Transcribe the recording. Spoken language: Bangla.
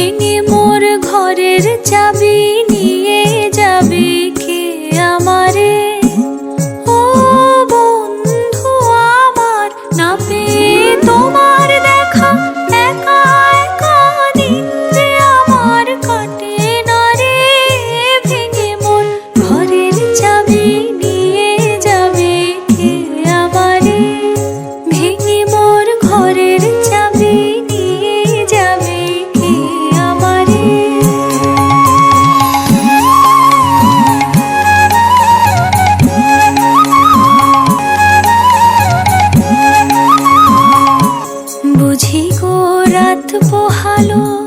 ভেঙে মোর ঘরের চাবি গল্প